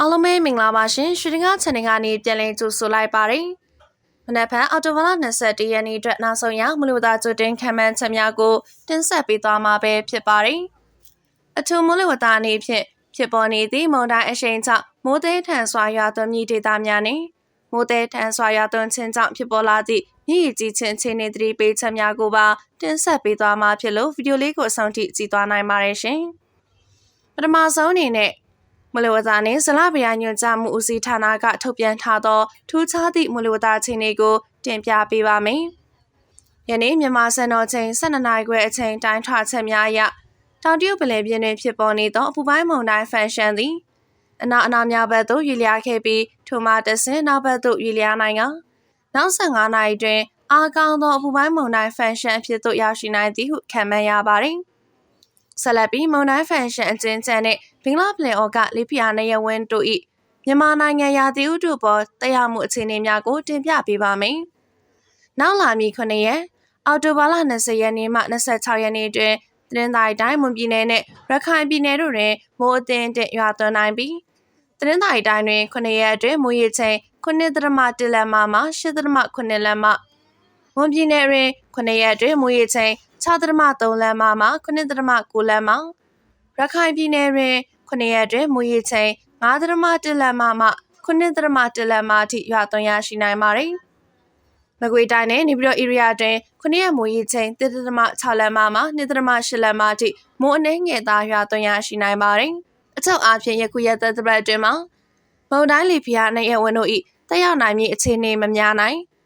အားလုံးပဲမင်္ဂလာပါရှင်ရွှေတင်ကား channel ကနေပြန်လည်ကြိုဆိုလိုက်ပါတယ်။မနက်ဖြန်အော်တိုဘာလ21ရက်နေ့အတွက်နောက်ဆုံးရမလို့သားကြိုတင်ခံမှန်းချက်များကိုတင်ဆက်ပေးသွားမှာပဲဖြစ်ပါတယ်။အထူးမိုးလေဝသအနေဖြင့်ဖြစ်ပေါ်နေသည့်မုန်တိုင်းအရှိန်ကြောင့်မိုးသေးထန်စွာရွာသွန်းမြစ်ဒေသများနဲ့မိုးသေးထန်စွာရွာသွန်းခြင်းကြောင့်ဖြစ်ပေါ်လာသည့်မြစ်ရည်ကြီးခြင်းအခြေအနေသတိပေးချက်များကိုပါတင်ဆက်ပေးသွားမှာဖြစ်လို့ဗီဒီယိုလေးကိုအဆုံးထိကြည့်သွားနိုင်ပါတယ်ရှင်။ပထမဆုံးအနေနဲ့ မလဝသနှင့်ဇလဗျာညွှန်ကြားမှုဦးစီးဌာနကထုတ်ပြန်ထားသောထူးခြားသည့်မလဝသချင်းတွေကိုတင်ပြပေးပါမယ်။ယနေ့မြန်မာစံတော်ချိန်12နာရီခွဲအချိန်တိုင်းထွာချက်များအရတောင်တရုတ်ပလဲပြင်းတွင်ဖြစ်ပေါ်နေသောအပူပိုင်းမုန်တိုင်းဖန်ရှန်သည်အနာအနာများဘက်သို့ရွေလျားခဲ့ပြီးထိုမှတဆင်နောက်ဘက်သို့ရွေလျားနိုင်ကနောက်15နာရီတွင်အားကောင်းသောအပူပိုင်းမုန်တိုင်းဖန်ရှန်အဖြစ်သို့ရောက်ရှိနိုင်သည်ဟုခန့်မှန်းရပါသည်။ ဆက်လက်ပြီးမုန်တိုင်းဖန်ရှင်အကျဉ်းချမ်းနဲ့ဘင်္ဂလားပလင်အော်ကလေဖီယာနေရဝင်းတို့၏မြန်မာနိုင်ငံရာသီဥတုပေါ်တရားမှုအခြေအနေများကိုတင်ပြပေးပါမယ်။နောက်လာမည့်9ရက်အောက်တိုဘာလ20ရက်နေ့မှ26ရက်နေ့တွင်သတင်းသာရီတိုင်းမွန်ပြည်နယ်နဲ့ရခိုင်ပြည်နယ်တို့တွင်မိုးအသင်းတက်ရွာသွန်းနိုင်ပြီးသတင်းသာရီတိုင်းတွင်9ရက်အတွင်းမိုးရေချိန်9.1လက်မမှ8.8လက်မ မွန်ပြည်နယ်တွင်9ရက်အတွင်းမိုးရေချိန်6.3လမ်းမမှ9.9လမ်းမရခိုင်ပြည်နယ်တွင်9ရက်တွင်မူရီချိန်9.1လမ်းမမှ9.1လမ်းမအထိရွာသွန်းရရှိနိုင်ပါသည်။မကွေတိုင်းနဲ့နေပြည်တော် area တွင်9ရက်မူရီချိန်1.6လမ်းမမှ2.8လမ်းမအထိမိုးအနှဲငယ်သားရွာသွန်းရရှိနိုင်ပါသည်။အထောက်အားဖြင့်ယခုရက်သက်တပတ်အတွင်းမှာမုန်တိုင်းလီဖီယာနဲ့ရဝန်တို့၏တက်ရောက်နိုင်မည့်အခြေအနေမများနိုင်။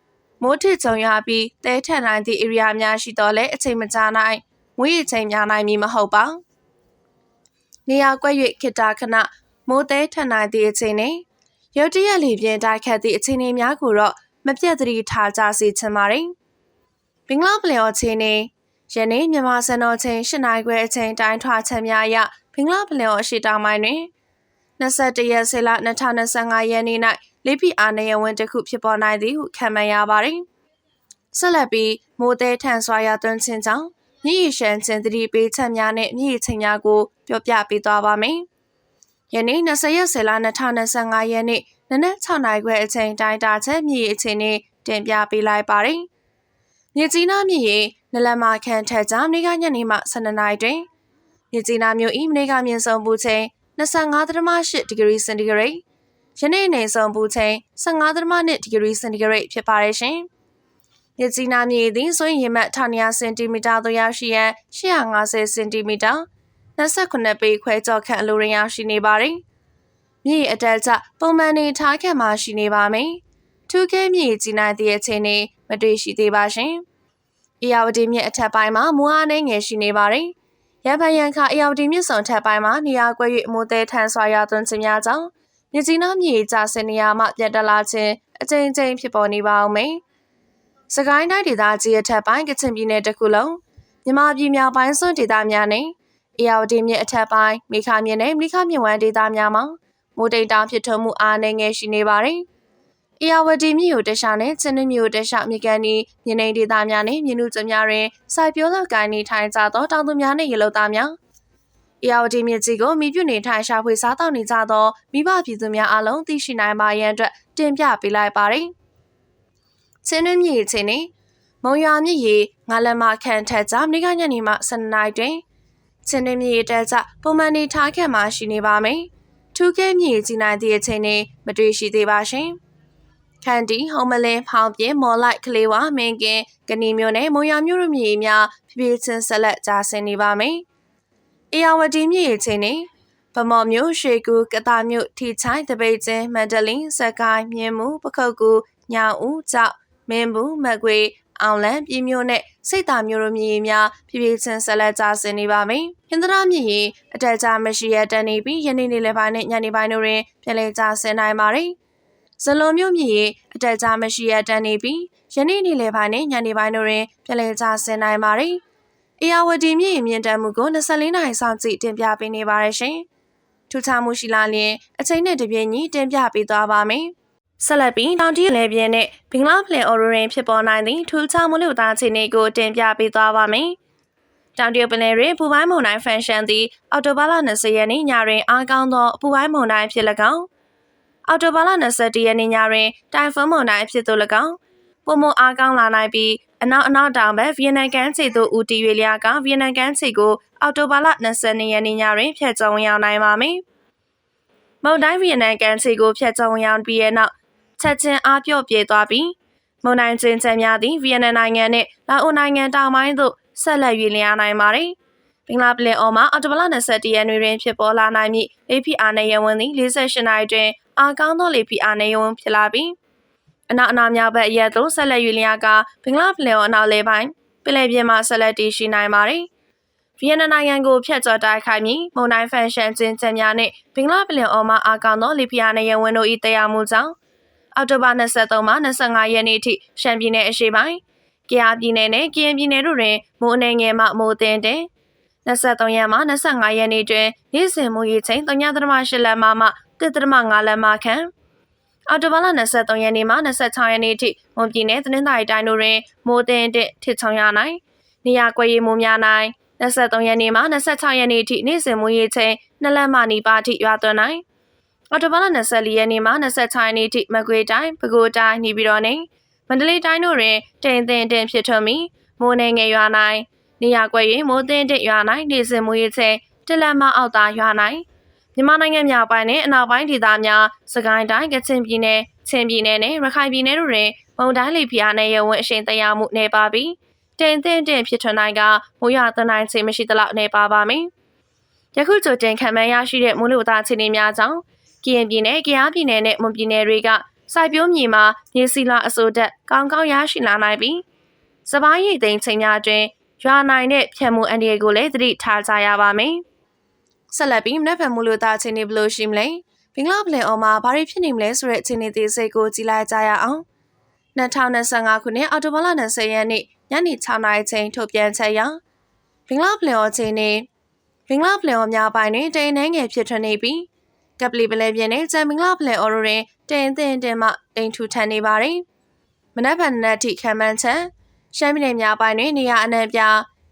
မိုးထစ်ကြုံရပြီးတဲထန်နိုင်သည့် area များရှိတော့လဲအချိန်မကြာနိုင်မွေးရချိန်များနိုင်မည်မဟုတ်ပါနေရာကွက်၍ခိတာခဏမိုးတဲထန်နိုင်သည့်အချိန်နဲ့ရုတ်တရက်လီပြင်းတိုက်ခတ်သည့်အချိန်များကိုတော့မပြတ်သတိထားကြစေချင်ပါတယ်ဘင်္ဂလားပလင်အချိန်နဲ့ယနေ့မြန်မာစံတော်ချိန်၈နိုင်ခွဲအချိန်တိုင်းထွာချက်များအရဘင်္ဂလားပလင်အရှိတောင်ပိုင်းတွင်21ရက်စေလ2025ရက်နေ့၌ လေးဖီအားနေရဝင်းတစ်ခုဖြစ်ပေါ်နိုင်သည်ဟုခံမှန်းရပါတယ်။ဆက်လက်ပြီးမိုးသေးထန်စွာရသွန်းခြင်းကြောင့်မြည်ရရှမ်းခြင်းတတိပေးချက်များနဲ့မြည်ချိန်များကိုပြောပြပေးသွားပါမယ်။ယနေ့20ရက်စေလ2025ရက်နေ့နနက်6နာရီခွဲအချိန်တိုင်းတာချက်မြည်အချိန်နဲ့တင်ပြပေးလိုက်ပါတယ်။မြကြီးနားမြည်ရင်နလမခန့်ထက်ကြောင့်နေ့ကညနေမှ12နာရီတွင်မြကြီးနားမြို့ဤမနေ့ကမြင့်ဆုံးပူချိန်25.8ဒီဂရီစင်တီဂရိတ် ယနေ့နေဆုံးပူချိန်15.2ဒီဂရီစင်တီဂရိတ်ဖြစ်ပါတယ်ရှင်။မြကြီးနားမြေသည်ဆိုရင်ရေမှတ်1900စင်တီမီတာသို့ရောက်ရှိရန်850စင်တီမီတာ29ပေခွဲကျော်ခန့်အလိုရင်းရောက်ရှိနေပါတယ်။မြေအတက်ကျပုံမှန်နေထားခန့်မှရှိနေပါမယ်။ထူးခဲမြေကြီးနိုင်သည့်အချိန်နေမတွေ့ရှိသေးပါရှင်။အေယာဝတီမြစ်အထက်ပိုင်းမှာမူအားနှငယ်ရှိနေပါတယ်။ရန်ဖန်ရန်ခအေယာဝတီမြစ်စုံထက်ပိုင်းမှာနေရာကွက်၍မိုးသေးထန်စွာရွာသွန်းခြင်းများကြောင့် မြကြီးနားမြေကျဆင်းနေရမှပြတ်တက်လာခြင်းအကြိမ်ကြိမ်ဖြစ်ပေါ်နေပါအောင်မယ်။စကိုင်းတိုင်းဒေသကြီးအထက်ပိုင်းကချင်ပြည်နယ်တစ်ခုလုံးမြမပြည်မြောက်ပိုင်းစွန်းဒေသများနဲ့အေယာဝတီမြစ်အထက်ပိုင်းမိခမြစ်နဲ့မိခမြစ်ဝမ်းဒေသများမှာမိုးတိမ်တောင်ဖြစ်ထွန်းမှုအားနည်းငယ်ရှိနေပါတယ်။အေယာဝတီမြစ်ကိုတခြားနဲ့ချင်းနှမြို့တခြားမြကန်ဒီမြင်းနေဒေသများနဲ့မြင်းနုကျများတွင်စိုက်ပျိုးလောက်ကိုင်းနေထိုင်ကြသောတောင်သူများနဲ့ရေလုံသားများ။ အေယာဝတီမြစ်ကြီးကိုမိပြုနေထိုင်ရှာဖွေစားတောက်နေကြသောမိဘပြည်သူများအားလုံးသိရှိနိုင်ပါရန်အတွက်တင်ပြပေးလိုက်ပါတယ်။ချင်းတွင်းမြစ်ချင်းနေမုံရွာမြစ်ရေငါလမခန့်ထက်ကြမိကညနေမှ7နာရီတွင်ချင်းတွင်းမြစ်တက်ကြပုံမှန်နေထားခဲ့မှရှိနေပါမယ်။ထူးကဲမြစ်ကြီးနိုင်သည့်အချိန်နေမတွေ့ရှိသေးပါရှင်။ခန်တီဟုံမလင်းဖောင်းပြင်းမော်လိုက်ကလေးဝမင်းကင်းကဏီမျိုးနဲ့မုံရမျိုးတို့မြေများဖြည်းဖြည်းချင်းဆက်လက်ကြာဆင်းနေပါမယ်။ အေယာဝတီမြစ်ရေချင်းနေဗမော်မြို့ရွှေကူကတာမြို့ထီချိုင်းတပိတ်ကျင်းမန္တလေးစကိုင်းမြင်းမှုပခုတ်ကူညောင်ဦးကြောက်မင်းဘူးမကွေအောင်လန်ပြည်မြို့နဲ့စိတ်တာမြို့တို့မြည်များဖြည်းဖြည်းချင်းဆက်လက်ကျဆင်းနေပါမယ်။ဟင်္ဒရာမြည်ရေအတက်ကြမရှိရတန်နေပြီးယနေ့နေ့လယ်ပိုင်းနဲ့ညနေပိုင်းတို့တွင်ပြန်လည်ကျဆင်းနိုင်ပါတယ်။ဇလွန်မြို့မြည်ရေအတက်ကြမရှိရတန်နေပြီးယနေ့နေ့လယ်ပိုင်းနဲ့ညနေပိုင်းတို့တွင်ပြန်လည်ကျဆင်းနိုင်ပါတယ်။ အေယာဝတီမြင့်မြင့်တမ်းမှုကို24နိုင်ဆောင်ကြည့်တင်ပြပေးနေပါရရှင်။ထူးခြားမှုရှိလာရင်အချိန်နဲ့တပြေးညီတင်ပြပေးသွားပါမယ်။ဆက်လက်ပြီးတောင်တီလေပြင်းနဲ့ဘင်္ဂလားပလင်အော်ရိုရင်ဖြစ်ပေါ်နိုင်သည့်ထူးခြားမှုလို့သားအခြေအနေကိုတင်ပြပေးသွားပါမယ်။တောင်တရုတ်ပင်လယ်တွင်ပူပိုင်းမုန်တိုင်းဖန်ရှန်သည်အော်တိုဘာလ20ရက်နေ့ညတွင်အားကောင်းသောပူပိုင်းမုန်တိုင်းဖြစ်၎င်းအော်တိုဘာလ21ရက်နေ့ညတွင်တိုင်ဖွန်းမုန်တိုင်းအဖြစ်သို့၎င်းပုံမအားကောင်းလာနိုင်ပြီး အနောက်အနောက်တောင်ဘက်ဗီယက်နမ်ကမ်းခြေသို့ဦးတည်၍လျာကဗီယက်နမ်ကမ်းခြေကိုအော်တိုဘာလ22ရက်နေ့ညတွင်ဖျက်ကျော်ဝင်ရောက်နိုင်ပါမည်။မုန်တိုင်းဗီယက်နမ်ကမ်းခြေကိုဖျက်ကျော်ဝင်ရောက်ပြီးတဲ့နောက်ချက်ချင်းအားပြော့ပြေးသွားပြီးမုန်တိုင်းချင်းချမ်းများသည့်ဗီယက်နမ်နိုင်ငံနှင့်လာအိုနိုင်ငံတောင်ပိုင်းသို့ဆက်လက်၍လျာနိုင်ပါသည်။ဘင်္ဂလားပလင်အော်မှာအော်တိုဘာလ21ရက်နေ့တွင်ဖြစ်ပေါ်လာနိုင်မည့် APR နဲ့ရဝန်သည့်48နာရီတွင်အားကောင်းသောလေဖိအားနဲ့ရဝန်ဖြစ်လာပြီး အနောက်အနောက်မြောက်ဘက်ရက်သို့ဆက်လက်၍လျာကဘင်္ဂလားပလင်အော်အနောက်လေပိုင်းပင်လယ်ပြင်မှာဆက်လက်တည်ရှိနိုင်ပါသည်။ဗီယက်နမ်နိုင်ငံကိုဖျက်ကျော်တိုက်ခိုက်မည်မုန်တိုင်းဖန်ရှန်ချင်းချက်များနှင့်ဘင်္ဂလားပလင်အော်မှအားကောင်းသောလေဖိအားနဲ့ရဝန်တို့၏တရားမှုကြောင့်အောက်တိုဘာ23မှ25ရက်နေ့ထိရှမ်းပြည်နယ်အရှေ့ပိုင်း၊ကယားပြည်နယ်နဲ့ကရင်ပြည်နယ်တို့တွင်မိုးအနေငယ်မှမိုးသင်းတဲ့23ရက်မှ25ရက်နေ့တွင်နေ့စဉ်မိုးရေချိန်3.8လက်မမှ1.5လက်မခန့် အော်တိုဘာလ23ရက်နေ့မှ26ရက်နေ့ထိမွန်ပြည်နယ်သတင်းသာရီတိုင်းတို့တွင်မိုးသင်းတဲ့ထစ်ချောင်းရနိုင်နေရာကွက်ရီမိုးများနိုင်23ရက်နေ့မှ26ရက်နေ့ထိနေ့စဉ်မိုးရေချိန်2လက်မနီးပါးထိရွာသွန်းနိုင်အော်တိုဘာလ24ရက်နေ့မှ26ရက်နေ့ထိမကွေးတိုင်းပဲခူးတိုင်းနေပြည်တော်နဲ့မန္တလေးတိုင်းတို့တွင်တိမ်တင်တင်ဖြစ်ထွန်းပြီးမိုးနေငယ်ရွာနိုင်နေရာကွက်၍မိုးသင်းတဲ့ရွာနိုင်နေစဉ်မိုးရေချိန်တလက်မအောက်သားရွာနိုင် မြန်မာနိုင်ငံမြောက်ပိုင်းနဲ့အနောက်ပိုင်းဒေသများစကိုင်းတိုင်းကချင်ပြည်နယ်ချင်းပြည်နယ်နဲ့ရခိုင်ပြည်နယ်တို့တွင်မုန်တိုင်းလေပြင်းနဲ့ရဝန်းအရှိန်တရားမှုနေပါပြီးတင်တင်တင်ဖြစ်ထွန်းနိုင်ကမိုးရွာသွန်းနိုင်ခြင်းမရှိသလောက်နေပါပါမည်ယခုကြိုတင်ခံမှန်းရရှိတဲ့မိုးလေဝသအခြေအနေများကြောင့်ကရင်ပြည်နယ်၊ကယားပြည်နယ်နဲ့မွန်ပြည်နယ်တွေကစိုက်ပျိုးမြေမှာမြေစီလာအစိုးတက်ကောင်းကောင်းရရှိလာနိုင်ပြီးစပားရည်သိမ်းချိန်များတွင်ရွာနိုင်တဲ့ဖြတ်မှုအန္တရာယ်ကိုလည်းသတိထားကြရပါမယ်။ ဆက်လက်ပြီးမနက်ဖြန်မူလို့သားအခြေအနေဘယ်လိုရှိမလဲ။ဘင်္ဂလားပလင်အော်မှာဘာတွေဖြစ်နေမလဲဆိုတဲ့အခြေအနေသေးစိတ်ကိုကြည့်လိုက်ကြရအောင်။2025ခုနှစ်အောက်တိုဘာလ20ရက်နေ့ညနေ6နာရီချိန်ထုတ်ပြန်ချက်အရဘင်္ဂလားပလင်အော်အခြေအနေဘင်္ဂလားပလင်အော်များပိုင်းတွင်တိမ်နှဲငယ်ဖြစ်ထွန်းနေပြီးကပလီပလဲပြင်းနဲ့ဂျမ်မင်္ဂလာပလဲအော်ရိုရင်တင်တင်တင်မှတိမ်ထူထန်နေပါတယ်။မနက်ဖြန်နက်ထိခံမှန်းချက်ရှမ်းပြည်နယ်များပိုင်းတွင်နေရာအနှံ့ပြ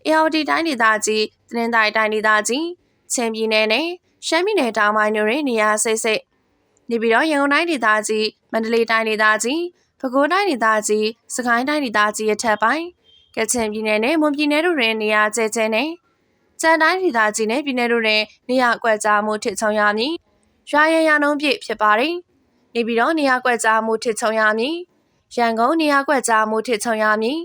အေအော်ဒီတိုင်းဒေသကြီးတင်းတိုင်းတိုင်းဒေသကြီး ချင်းပြည်နယ်နဲ့ရှမ်းပြည်နယ်တောင်ပိုင်းတို့တွင်နေရာစိတ်စိတ်နေပြီးတော့ရန်ကုန်တိုင်းဒေသကြီးမန္တလေးတိုင်းဒေသကြီးပဲခူးတိုင်းဒေသကြီးစကိုင်းတိုင်းဒေသကြီးအထက်ပိုင်းကချင်ပြည်နယ်နဲ့မွန်ပြည်နယ်တို့တွင်နေရာကျဲကျဲနဲ့ကြံတိုင်းဒေသကြီးနဲ့ပြည်နယ်တို့တွင်နေရာကွက်ကြားမှုထစ်ချုံရမည်ရွာရရနှုံးပြည့်ဖြစ်ပါတယ်။နေပြီးတော့နေရာကွက်ကြားမှုထစ်ချုံရမည်။ရန်ကုန်နေရာကွက်ကြားမှုထစ်ချုံရမည်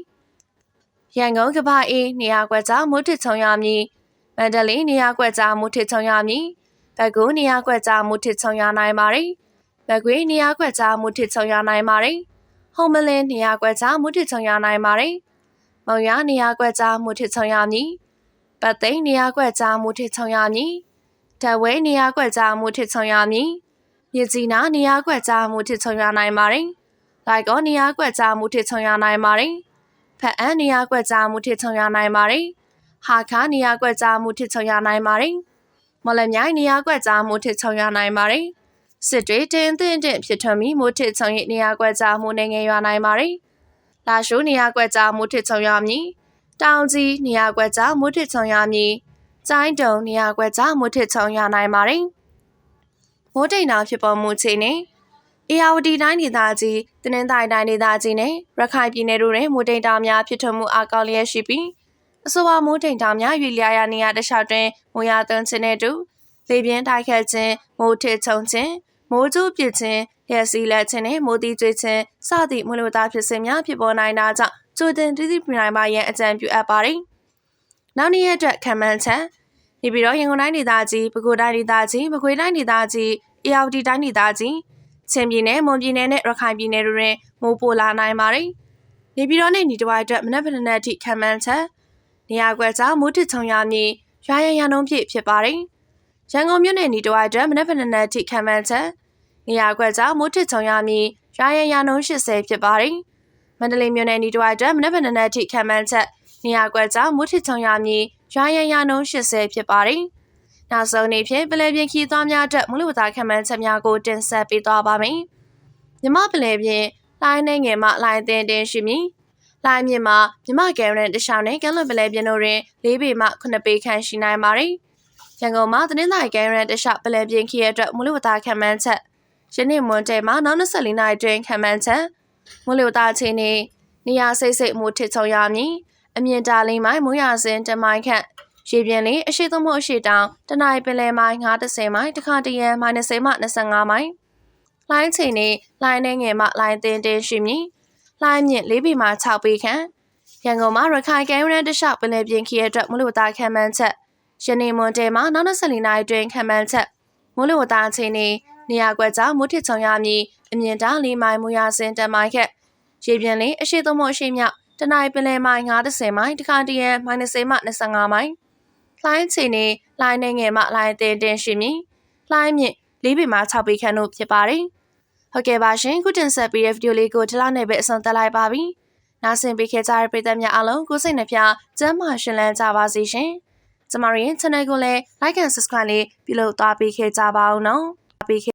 ။ရန်ကုန်ကပအေးနေရာကွက်ကြားမှုထစ်ချုံရမည်။ မန္တလေးနေရာကွက်ကြားမှုထစ်ချုံရမည်။ဘက်ကူနေရာကွက်ကြားမှုထစ်ချုံရနိုင်ပါတယ်။ဘက်ကွေးနေရာကွက်ကြားမှုထစ်ချုံရနိုင်ပါတယ်။ဟုံးမလင်းနေရာကွက်ကြားမှုထစ်ချုံရနိုင်ပါတယ်။မောင်ရနေရာကွက်ကြားမှုထစ်ချုံရမည်။ပတ်သိန်းနေရာကွက်ကြားမှုထစ်ချုံရမည်။ဓာတ်ဝဲနေရာကွက်ကြားမှုထစ်ချုံရမည်မြစ်ကြီးနားနေရာကွက်ကြားမှုထစ်ချုံရနိုင်ပါတယ်လိုက်ကောနေရာကွက်ကြားမှုထစ်ချုံရနိုင်ပါတယ်ဖက်အန်နေရာကွက်ကြားမှုထစ်ချုံရနိုင်ပါတယ် ဟာခါနေရာကွက်ကြားမှုထစ်ချုံရနိုင်ပါတယ်မလမြိုင်နေရာကွက်ကြားမှုထစ်ချုံရနိုင်ပါတယ်စစ်တွေတင်းတင်းတင်းဖြစ်ထွန်းပြီးမိုးထစ်ချုံရဲ့နေရာကွက်ကြားမှုနေငယ်ရွာနိုင်ပါတယ်လာရှိုးနေရာကွက်ကြားမှုထစ်ချုံရမည်တောင်ကြီးနေရာကွက်ကြားမှုထစ်ချုံရမည်ကျိုင်းတုံနေရာကွက်ကြားမွတ်ထစ်ချုံရနိုင်ပါတယ်။မိုးတိမ်နာဖြစ်ပေါ်မှုချိန်နဲ့အေယာဝတီတိုင်းဒေသကြီးတနင်္သာရီတိုင်းဒေသကြီးနဲ့ရခိုင်ပြည်နယ်တို့တွင်မိုးတိမ်တာများဖြစ်ထွန်းမှုအကောက်လျက်ရှိပြီး အဆိုပါမိုးတိမ်တာများရွေလျာရနေရတခြားတွင်မိုးရသွန်းခြင်းနဲ့တူလေပြင်းတိုက်ခတ်ခြင်းမိုးထစ်ချုံခြင်းမိုးကျူးပစ်ခြင်းရဲစီလက်ခြင်းနဲ့မိုးတီးကျွေးခြင်းစသည့်မလိုသားဖြစ်စဉ်များဖြစ်ပေါ်နိုင်တာကြောင့်ကြိုတင်တည်တည်ပြနိုင်ပါရန်အကြံပြုအပ်ပါတယ်။နောက်နေ့ရက်အတွက်ခံမှန်းချက်နေပြီးတော့ရန်ကုန်တိုင်းဒေသကြီးပဲခူးတိုင်းဒေသကြီးမကွေးတိုင်းဒေသကြီးအေရဝတီတိုင်းဒေသကြီးချင်းပြည်နယ်မွန်ပြည်နယ်နဲ့ရခိုင်ပြည်နယ်တို့တွင်မိုးပိုလာနိုင်ပါတယ်။နေပြည်တော်နဲ့ညီတဝိုင်းအတွက်မနက်ဖြန်နေ့အထိခံမှန်းချက် နေရာကွက်ကြားမိုးထစ်ချုံရမည်ရွာရန်ရန်နှုံးပြည့်ဖြစ်ပါတယ်။ရန်ကုန်မြို့နယ်ညီတဝိုင်းအတွက်မနက်ဖြန်နေ့အထိခံမှန်းချက်နေရာကွက်ကြားမိုးထစ်ချုံရမည်ရွာရန်ရန်နှုံး80ဖြစ်ပါတယ်။မန္တလေးမြို့နယ်ညီတဝိုင်းအတွက်မနက်ဖြန်နေ့အထိခံမှန်းချက်နေရာကွက်ကြောင့်မုထစ်ချုံရမည်ရွာရန်ရနှုံး80ဖြစ်ပါတယ်။နောက်ဆုံးနေ့ဖြင့်ပလဲပြင်ခီးသွားများအတွက်မူလဝတာခံမှန်းချက်များကိုတင်ဆက်ပေးသွားပါမယ်။မြမပလဲပြင်လိုင်းနေငယ်မှလိုင်းတင်တင်ရှိမည်။ လိုင်းမြင့်မှာမြမကယ်ရန်တခြားနဲ့ကလွန်ပလဲပြင်တို့တွင်၄ပေမှ9ပေခန့်ရှိနိုင်ပါတယ်။ရန်ကုန်မှာတင်းတိုင်းကယ်ရန်တခြားပလဲပြင်ခီးရအတွက်မူလဝတာခံမှန်းချက်ရယနေ့မွန်တဲမှာနောက်24နာရီတွင်ခံမှန်းချက်မွန်လူသားချင်းနေနေရာစိတ်စိတ်မှုထစ်ချုံရမည်အမြင့်တာလိမ့်မိုင်မွေးရစဉ်တမိုင်ခန့်ရေပြင်လေးအရှိသမုတ်အရှိတောင်တနင်္လာပင်လယ်မိုင်90မိုင်တခါတရံမိုင်20မှ25မိုင်လိုင်းချိန်နေလိုင်းနေငယ်မှလိုင်းတင်းတင်းရှိမည် လိုင်းမြင့်၄ပေမှ6ပေခန့်ရန်ကုန်မှာရခိုင်ကဲရန်တလျှောက်ပင်လယ်ပြင်ခရီးအတွက်မလို့သားခံမှန်းချက်ယနေ့မွန်တဲမှာနောက်24နာရီတွင်ခံမှန်းချက်မလို့သားချင်းနေနေရာကွက်ကြောင့်မုထစ်ချုံရမည်အမြင့်တောင်၄မိုင်မူရစဉ်တမိုင်ခက်ရေပြင်လေးအရှိသမုတ်အရှိမြောက်တနင်္လာပင်လယ်မိုင်90မိုင်တခါတရံမိုင်20မှ25မိုင်လိုင်းချိန်နေလိုင်းနေငယ်မှလိုင်းတင်းတင်းရှိမည်လိုင်းမြင့်၄ပေမှ6ပေခန့်တို့ဖြစ်ပါတယ် ဟုတ်ကဲ့ပါရှင်ခုတင်ဆက်ပေးတဲ့ဗီဒီယိုလေးကိုဒီလောက်နဲ့ပဲအဆုံးသတ်လိုက်ပါပြီနားဆင်ပေးခဲ့ကြတဲ့ပရိသတ်များအားလုံးကိုစိတ်နှပြကျမ်းမာရှင်လန်းကြပါစေရှင်ကျမတို့ရဲ့ channel ကိုလည်း like and subscribe လေးပြုလုပ်သွားပေးခဲ့ကြပါဦးနော်ပေးခဲ့